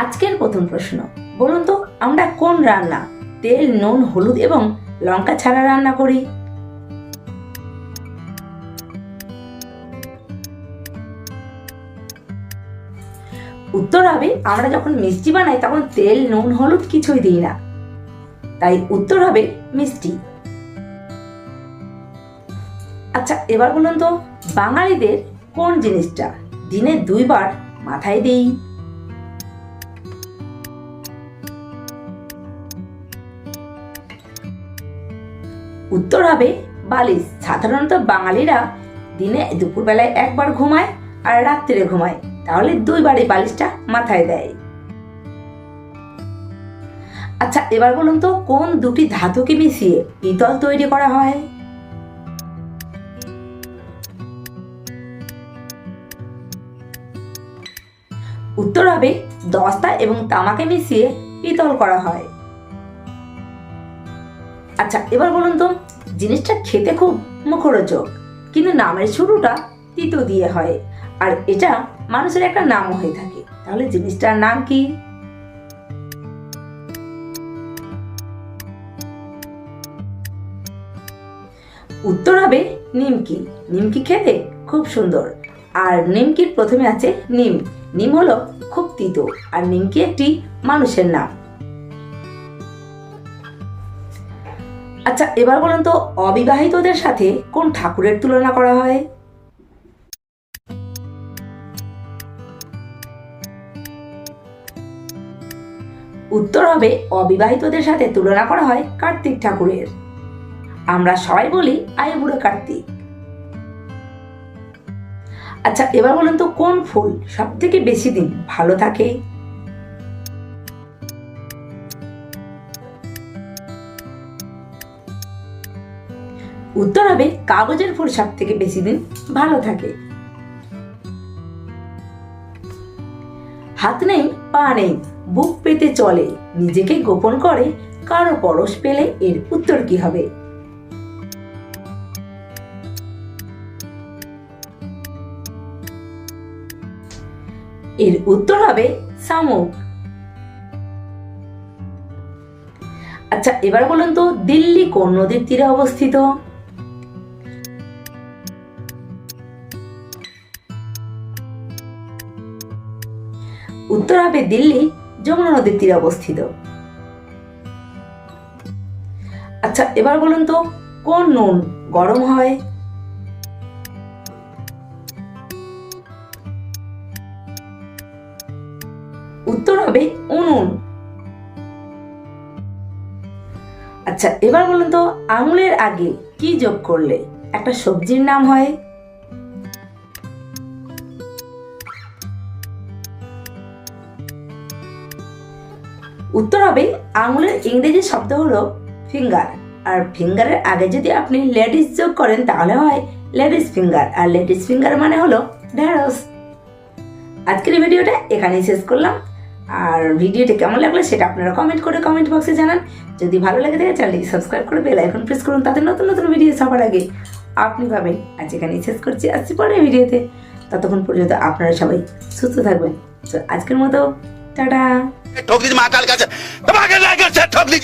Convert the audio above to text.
আজকের প্রথম প্রশ্ন, বলুন তো আমরা কোন রান্না, তেল, নুন, হলুদ এবং লঙ্কা ছাড়া রান্না করি? উত্তর হবে, আমরা যখন মিষ্টি বানাই তখন তেল, নুন, হলুদ কিছুই দিই না। তাই উত্তর হবে মিষ্টি। আচ্ছা এবার বলুন তো, বাঙালিদের কোন জিনিসটা দিনে দুইবার মাথায় দেই? উত্তর হবে বালিশ। সাধারণত বাঙালিরা দিনে দুপুরবেলায় একবার ঘুমায় আর রাত্রে ঘুমায়। তাহলে দুইবার এই বালিশটা মাথায় দেয়। আচ্ছা এবার বলুন তো, কোন দুটি ধাতুকে মিশিয়ে পিতল তৈরি করা হয়? উত্তর হবে দস্তা এবং তামাকে মিশিয়ে পিতল করা হয়। আচ্ছা এবার বলুন তো, জিনিসটা খেতে খুব মুখরোচক, কিন্তু নামের শুরুটা তিতো দিয়ে হয়, আর এটা মানুষের একটা নামও হয়ে থাকে। তাহলে জিনিসটার নাম কি? উত্তর হবে নিমকি। নিমকি খেতে খুব সুন্দর। আর নিমকির প্রথমে আছে নিম। নিম হলো খুব তিতো, আর নিমকি একটি মানুষের নাম। আচ্ছা এবার বলুন তো, অবিবাহিতদের সাথে কোন ঠাকুরের তুলনা করা হয়? উত্তর হবে, অবিবাহিতদের সাথে তুলনা করা হয় কার্তিক ঠাকুরের। আমরা সবাই বলি, আয় বুড়ো কার্তিক। আচ্ছা এবার বলুন তো, কোন ফুল সব থেকে বেশি দিন ভালো থাকে? উত্তর হবে কাগজের ফুল সব থেকে বেশি দিন ভালো থাকে। হাত নেই, পা নেই, বুক পেতে চলে, নিজেকে গোপন করে, কারও পরশ পেলে এর উত্তর কি হবে? এর উত্তর হবে শামুক। আচ্ছা এবার বলুন তো, দিল্লি কোন নদীর তীরে অবস্থিত? উত্তর হবে দিল্লি, যমুনা নদীর তীরে অবস্থিত। আচ্ছা এবার বলুন তো, কোন নুন গরম হয়? উত্তর হবে উনুন। আচ্ছা এবার বলুন তো, আঙুলের আগে কি যোগ করলে একটা সবজির নাম হয়? উত্তর হবে আঙুলের ইংরেজি শব্দ হলো ফিঙ্গার আর ফিঙ্গারের আগে যদি আপনি লেডিস যোগ করেন, তাহলে হয় লেডিস ফিঙ্গার আর লেডিস ফিঙ্গার মানে হলো ঢেঁড়স আজকের এই ভিডিওটা এখানেই শেষ করলাম। আর ভিডিওটি কেমন লাগল সেটা আপনারা কমেন্ট করে কমেন্ট বক্সে জানান। যদি ভালো লাগে থাকে চ্যানেলটি সাবস্ক্রাইব করে বেল আইকন প্রেস করুন। তাতে নতুন নতুন ভিডিও সবার আগে আপনি পাবেন। আজ এখানেই শেষ করছি। আসছি পরের ভিডিওতে। ততক্ষণ পর্যন্ত আপনারা সবাই সুস্থ থাকবেন। তো আজকের মতো, টাটা! ठोक दीजिए महाकाल का ठोक दीजिए